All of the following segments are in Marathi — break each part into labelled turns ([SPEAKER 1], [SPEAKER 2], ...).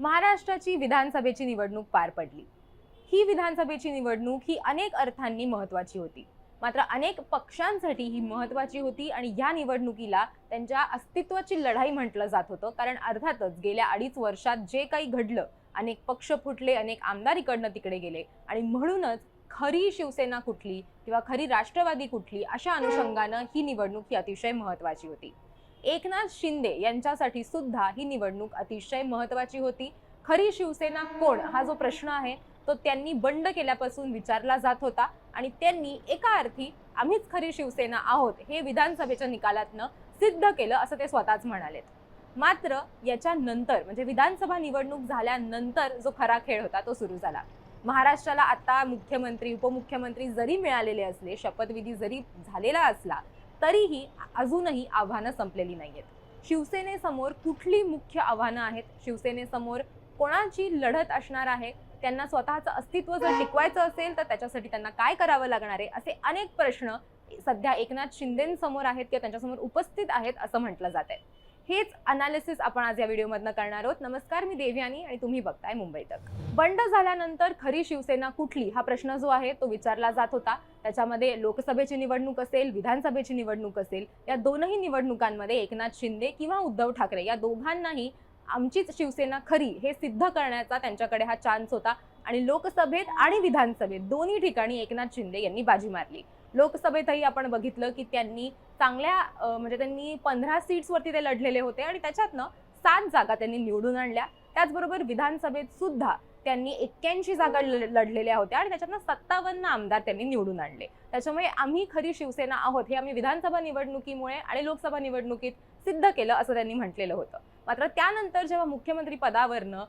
[SPEAKER 1] महाराष्ट्राची विधानसभेची निवडणूक पार पडली. ही विधानसभेची निवडणूक ही अनेक अर्थांनी महत्वाची होती. मात्र अनेक पक्षांसाठी ही महत्वाची होती आणि या निवडणुकीला त्यांच्या अस्तित्वाची लढाई म्हटलं जात होतं. कारण अर्थातच गेल्या अडीच वर्षात जे काही घडलं अनेक पक्ष फुटले अनेक आमदार इकडनं तिकडे गेले आणि म्हणूनच खरी शिवसेना कुठली किंवा खरी राष्ट्रवादी कुठली अशा अनुषंगानं ही निवडणूक ही अतिशय महत्वाची होती. एकनाथ शिंदे यांच्यासाठी सुद्धा ही निवडणूक अतिशय महत्वाची होती. खरी शिवसेना कोण? हा जो प्रश्न आहे तो त्यांनी बंड केल्यापासून विचारला जात होता आणि त्यांनी एका अर्थी आम्हीच खरी शिवसेना आहोत हे विधानसभेच्या निकालातनं सिद्ध केलं असं ते स्वतःच म्हणालेत. मात्र याच्यानंतर म्हणजे विधानसभा निवडणूक झाल्यानंतर जो खरा खेळ होता तो सुरू झाला. महाराष्ट्राला आता मुख्यमंत्री उपमुख्यमंत्री जरी मिळालेले असले शपथविधी जरी झालेला असला तरीही अजूनही आव्हानं संपलेली नाही आहेत शिवसेनेसमोर कुठली मुख्य आव्हानं आहेत? शिवसेनेसमोर कोणाची लढत असणार आहे? त्यांना स्वतःचं अस्तित्व जर टिकवायचं असेल तर त्याच्यासाठी त्यांना काय करावं लागणार आहे? असे अनेक प्रश्न सध्या एकनाथ शिंदेसमोर आहेत किंवा त्यांच्यासमोर उपस्थित आहेत असं म्हटलं जात आहे हेच अनालिसिस आपण आज या व्हिडिओमधनं करणार आहोत. नमस्कार मी देवयानी आणि तुम्ही बघताय मुंबई तक. बंड झाल्यानंतर खरी शिवसेना कुठली? हा प्रश्न जो आहे तो विचारला जात होता. त्याच्यामध्ये लोकसभेची निवडणूक असेल विधानसभेची निवडणूक असेल या दोनही निवडणुकांमध्ये एकनाथ शिंदे किंवा उद्धव ठाकरे या दोघांनाही आमचीच शिवसेना खरी हे सिद्ध करण्याचा त्यांच्याकडे हा चान्स होता. आणि लोकसभेत आणि विधानसभेत दोन्ही ठिकाणी एकनाथ शिंदे यांनी बाजी मारली. लोकसभेतही आपण बघितलं की त्यांनी चांगल्या म्हणजे त्यांनी पंधरा सीट्सवरती ते लढलेले होते आणि त्याच्यातनं सात जागा त्यांनी निवडून आणल्या. त्याचबरोबर विधानसभेत सुद्धा त्यांनी एक्क्याऐंशी जागा लढलेल्या होत्या आणि त्याच्यातनं सत्तावन्न आमदार त्यांनी निवडून आणले. त्याच्यामुळे आम्ही खरी शिवसेना आहोत हे आम्ही विधानसभा निवडणुकीमुळे आणि लोकसभा निवडणुकीत सिद्ध केलं असं त्यांनी म्हटलेलं होतं. मात्र त्यानंतर जेव्हा मुख्यमंत्री पदावरनं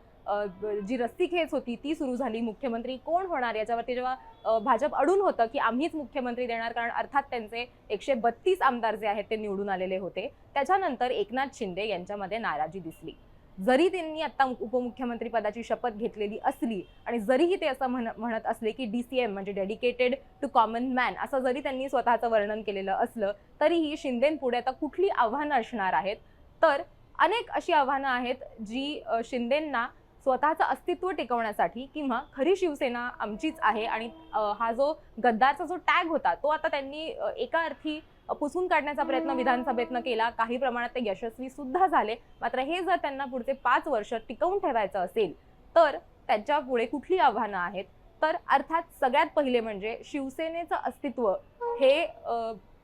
[SPEAKER 1] जी रस्सीखेच होती ती सुरू झाली मुख्यमंत्री कोण होणार? याच्यावरती जेव्हा भाजप अडून होतं की आम्हीच मुख्यमंत्री देणार कारण अर्थात त्यांचे एकशे बत्तीस आमदार जे आहेत ते निवडून आलेले होते. त्याच्यानंतर एकनाथ शिंदे यांच्यामध्ये नाराजी दिसली. जरी त्यांनी आता उपमुख्यमंत्री पदाची शपथ घेतलेली असली आणि जरीही ते असं म्हण म्हणत असले की डी सी एम म्हणजे डेडिकेटेड टू कॉमन मॅन असं जरी त्यांनी स्वतःचं वर्णन केलेलं असलं तरीही शिंदेपुढे आता कुठली आव्हानं असणार आहेत? तर अनेक अशी आव्हानं आहेत जी शिंदेंना स्वतःचं अस्तित्व टिकवण्यासाठी किंवा खरी शिवसेना आमचीच आहे आणि हा जो गद्दारचा जो टॅग होता तो आता त्यांनी एका अर्थी पुसून काढण्याचा प्रयत्न विधानसभेतनं केला. काही प्रमाणात ते यशस्वी सुद्धा झाले. मात्र हे जर त्यांना पुढचे पाच वर्ष टिकवून ठेवायचं असेल तर त्यांच्या पुढे कुठली आव्हानं आहेत? तर अर्थात सगळ्यात पहिले म्हणजे शिवसेनेचं अस्तित्व हे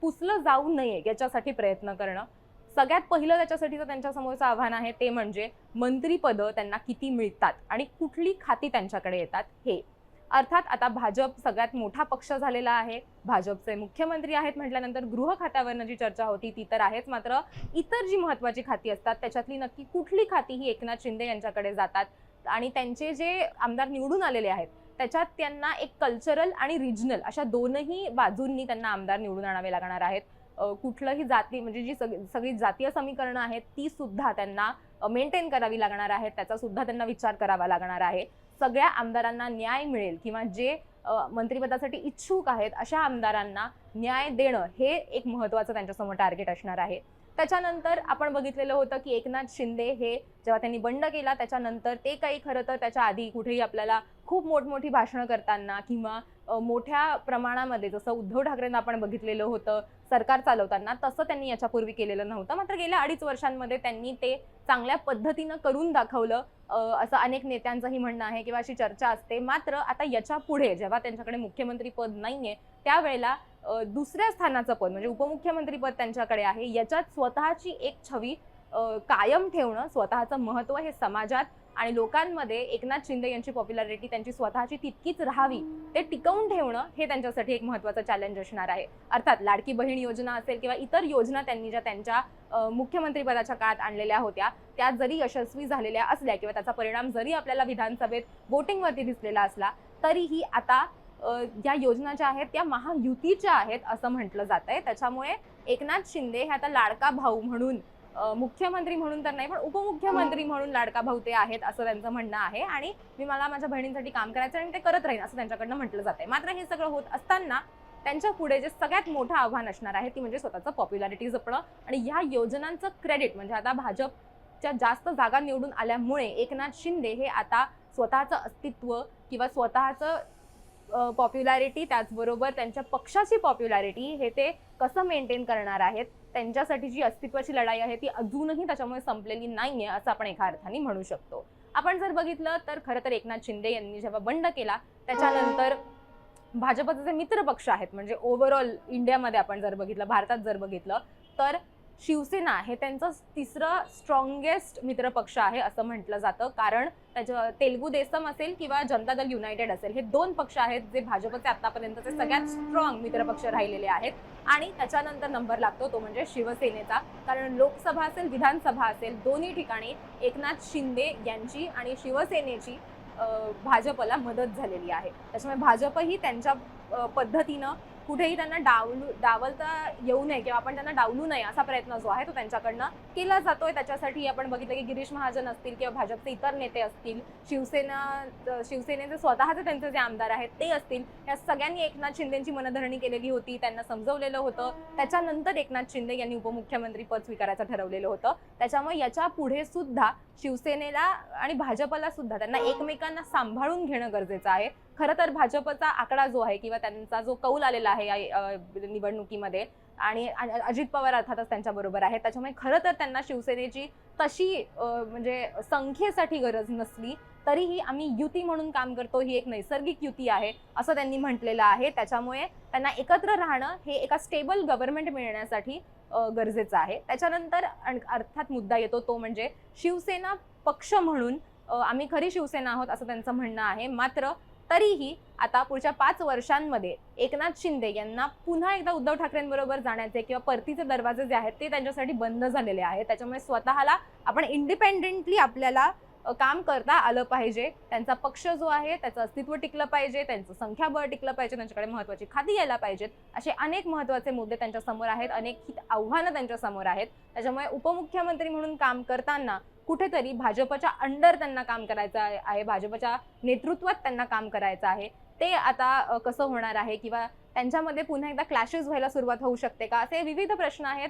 [SPEAKER 1] पुसलं जाऊ नये याच्यासाठी प्रयत्न करणं. सगळ्यात पहिलं त्याच्यासाठीचं त्यांच्यासमोरचं आव्हान आहे ते म्हणजे मंत्रीपदं त्यांना किती मिळतात आणि कुठली खाती त्यांच्याकडे येतात हे. अर्थात आता भाजप सगळ्यात मोठा पक्ष झालेला आहे. भाजपचे मुख्यमंत्री आहेत म्हटल्यानंतर गृह खात्यावरनं जी चर्चा होती ती तर आहेच. मात्र इतर जी महत्वाची खाती असतात त्याच्यातली नक्की कुठली खाती ही एकनाथ शिंदे यांच्याकडे जातात आणि त्यांचे जे आमदार निवडून आलेले आहेत त्याच्यात त्यांना एक कल्चरल आणि रिजनल अशा दोनही बाजूंनी त्यांना आमदार निवडून आणावे लागणार आहेत. कुठलंही जाती म्हणजे जी सग सगळी जातीय समीकरणं आहेत ती सुद्धा त्यांना मेंटेन करावी लागणार आहेत त्याचा सुद्धा त्यांना विचार करावा लागणार आहे. सगळ्या आमदारांना न्याय मिळेल किंवा जे मंत्रिपदासाठी इच्छुक आहेत अशा आमदारांना न्याय देणं हे एक महत्त्वाचं त्यांच्यासमोर टार्गेट असणार आहे. त्याच्यानंतर आपण बघितलेलं होतं की एकनाथ शिंदे हे जेव्हा त्यांनी बंड केला त्याच्यानंतर ते काही खरं तर त्याच्या आधी कुठेही आपल्याला खूप मोठमोठी भाषणं करताना किंवा मोठ्या प्रमाणामध्ये जसं उद्धव ठाकरेंना आपण बघितलेलं होतं सरकार चालवताना तसं त्यांनी याच्यापूर्वी केलेलं नव्हतं. मात्र गेल्या अडीच वर्षांमध्ये त्यांनी ते चांगल्या पद्धतीनं करून दाखवलं. असं अनेक नेत्यांचंही म्हणणं आहे किंवा अशी चर्चा असते. मात्र आता याच्यापुढे जेव्हा त्यांच्याकडे मुख्यमंत्री पद आहे त्यावेळेला दुसऱ्या स्थानाचं पद म्हणजे उपमुख्यमंत्री पद त्यांच्याकडे आहे. याच्यात स्वतःची एक छवी कायम ठेवणं स्वतःचं महत्त्व हे समाजात आणि लोकांमध्ये एकनाथ शिंदे यांची पॉप्युलॅरिटी त्यांची स्वतःची तितकीच राहावी ते टिकवून ठेवणं हे त्यांच्यासाठी एक महत्त्वाचं चॅलेंज असणार आहे. अर्थात लाडकी बहीण योजना असेल किंवा इतर योजना त्यांनी ज्या त्यांच्या मुख्यमंत्रीपदाच्या काळात आणलेल्या होत्या त्या जरी यशस्वी झालेल्या असल्या किंवा त्याचा परिणाम जरी आपल्याला विधानसभेत वोटिंगवरती दिसलेला असला तरीही आता अ, या योजना ज्या आहेत त्या महायुतीच्या आहेत असं म्हटलं जात आहे. त्याच्यामुळे एकनाथ शिंदे हे आता लाडका भाऊ म्हणून मुख्यमंत्री म्हणून तर नाही पण उपमुख्यमंत्री म्हणून लाडका भाऊ ते आहेत असं त्यांचं म्हणणं आहे. आणि मी मला माझ्या बहिणींसाठी काम करायचं आणि ते करत राहीन असं त्यांच्याकडनं म्हटलं जात आहे. मात्र हे सगळं होत असताना त्यांच्या पुढे जे सगळ्यात मोठं आव्हान असणार आहे ती म्हणजे स्वतःचं पॉप्युलॅरिटी जपणं. आणि ह्या योजनांचं क्रेडिट म्हणजे आता भाजप च्या जास्त जागा निवडून आल्यामुळे एकनाथ शिंदे हे आता स्वतःचं अस्तित्व किंवा स्वतःचं पॉप्युलॅरिटी त्याचबरोबर त्यांच्या पक्षाची पॉप्युलॅरिटी हे ते कसं मेंटेन करणार आहेत त्यांच्यासाठी जी अस्तित्वाची लढाई आहे ती अजूनही त्याच्यामुळे संपलेली नाहीये असं आपण एका अर्थाने म्हणू शकतो. आपण जर बघितलं तर खरं तर एकनाथ शिंदे यांनी जेव्हा बंड केला त्याच्यानंतर भाजपचे जे मित्रपक्ष आहेत म्हणजे ओव्हरऑल इंडियामध्ये आपण जर बघितलं भारतात जर बघितलं तर शिवसेना हे त्यांचं तिसरं स्ट्रॉंगेस्ट मित्रपक्ष आहे असं म्हटलं जातं. कारण त्याच्या तेलगू देसम असेल किंवा जनता दल युनायटेड असेल हे दोन पक्ष आहेत जे भाजपचे आतापर्यंतचे सगळ्यात स्ट्रॉंग मित्रपक्ष राहिलेले आहेत. आणि त्याच्यानंतर नंबर लागतो तो म्हणजे शिवसेनेचा. कारण लोकसभा असेल विधानसभा असेल दोन्ही ठिकाणी एकनाथ शिंदे यांची आणि शिवसेनेची भाजपला मदत झालेली आहे. त्याच्यामुळे भाजपही त्यांच्या पद्धतीनं कुठेही त्यांना डावलू डावलता येऊ नये किंवा आपण त्यांना डावलू नये असा प्रयत्न जो आहे तो त्यांच्याकडनं केला जातोय. त्याच्यासाठी आपण बघितलं की गिरीश महाजन असतील किंवा भाजपचे इतर नेते असतील शिवसेना शिवसेनेचे स्वतःचे त्यांचे जे आमदार आहेत ते असतील या सगळ्यांनी एकनाथ शिंदेची मनधरणी केलेली होती त्यांना समजवलेलं होतं. त्याच्यानंतर एकनाथ शिंदे यांनी उपमुख्यमंत्री पद स्वीकारायचं ठरवलेलं होतं. त्याच्यामुळे याच्यापुढे सुद्धा शिवसेनेला आणि भाजपला सुद्धा त्यांना एकमेकांना सांभाळून घेणं गरजेचं आहे. खरं तर भाजपचा आकडा जो आहे किंवा त्यांचा जो कौल आलेला आहे या निवडणुकीमध्ये. आणि अजित पवार अर्थातच त्यांच्याबरोबर आहे त्याच्यामुळे खरं तर त्यांना शिवसेनेची तशी म्हणजे संख्येसाठी गरज नसली तरीही आम्ही युती म्हणून काम करतो ही एक नैसर्गिक युती आहे असं त्यांनी म्हटलेलं आहे. त्याच्यामुळे त्यांना एकत्र राहणं हे एका स्टेबल गव्हर्नमेंट मिळण्यासाठी गरजेचं आहे. त्याच्यानंतर अर्थात मुद्दा येतो तो म्हणजे शिवसेना पक्ष म्हणून आम्ही खरी शिवसेना आहोत असं त्यांचं म्हणणं आहे. मात्र तरीही आता पुढच्या पाच वर्षांमध्ये एकनाथ शिंदे यांना पुन्हा एकदा उद्धव ठाकरेंबरोबर जाण्याचे किंवा परतीचे दरवाजे जे आहेत ते त्यांच्यासाठी बंद झालेले आहेत. त्याच्यामुळे स्वतःला आपण इंडिपेंडेंटली आपल्याला काम करता आलं पाहिजे. त्यांचा पक्ष जो आहे त्याचं अस्तित्व टिकलं पाहिजे त्यांचं संख्याबळ टिकलं पाहिजे त्यांच्याकडे महत्त्वाची खाती यायला पाहिजेत. असे अनेक महत्त्वाचे मुद्दे त्यांच्यासमोर आहेत अनेक हित आव्हानं त्यांच्यासमोर आहेत. त्याच्यामुळे उपमुख्यमंत्री म्हणून काम करताना कुठेतरी भाजपच्या अंडर त्यांना काम करायचं आहे- आहे. भाजपच्या नेतृत्वात त्यांना काम करायचं आहे. ते आता कसं होणार आहे किंवा त्यांच्यामध्ये पुन्हा एकदा क्लॅशेस व्हायला सुरुवात होऊ शकते का? असे विविध प्रश्न आहेत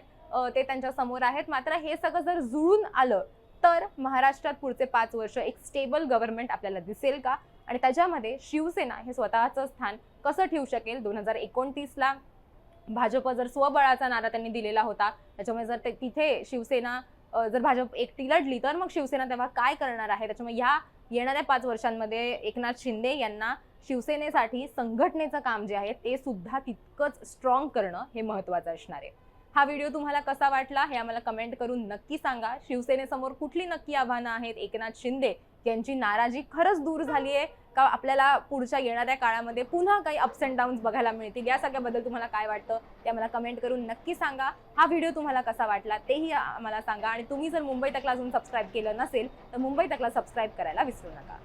[SPEAKER 1] ते त्यांच्यासमोर आहेत. मात्र हे सगळं जर जुळून आलं तर महाराष्ट्रात पुढचे पाच वर्ष एक स्टेबल गव्हर्नमेंट आपल्याला दिसेल का? आणि त्याच्यामध्ये शिवसेना हे स्वतःचं स्थान कसं ठेवू शकेल? दोन हजार एकोणतीसला भाजप जर स्वबळाचा नारा त्यांनी दिलेला होता त्याच्यामुळे जर ते तिथे शिवसेना जर भाजप एकटी लढली तर मग शिवसेना तेव्हा काय करणार आहे? त्याच्यामुळे या येणाऱ्या पाच वर्षांमध्ये एकनाथ शिंदे यांना शिवसेनेसाठी संघटनेचं काम जे आहे ते सुद्धा तितकंच स्ट्रॉंग करणं हे महत्वाचं असणार आहे. हा व्हिडिओ तुम्हाला कसा वाटला हे आम्हाला कमेंट करून नक्की सांगा. शिवसेनेसमोर कुठली नक्की आव्हानं आहेत? एकनाथ शिंदे यांची नाराजी खरंच दूर झाली आहे. का आपल्याला पुढच्या येणाऱ्या काळामध्ये पुन्हा काही अप्स अँड डाऊन्स बघायला मिळतील? या सगळ्याबद्दल तुम्हाला काय वाटतं? ते आम्हाला कमेंट करून नक्की सांगा. हा व्हिडिओ तुम्हाला कसा वाटला तेही आम्हाला सांगा. आणि तुम्ही जर मुंबई तकला अजून सबस्क्राईब केलं नसेल तर मुंबई तकला सबस्क्राईब करायला विसरू नका.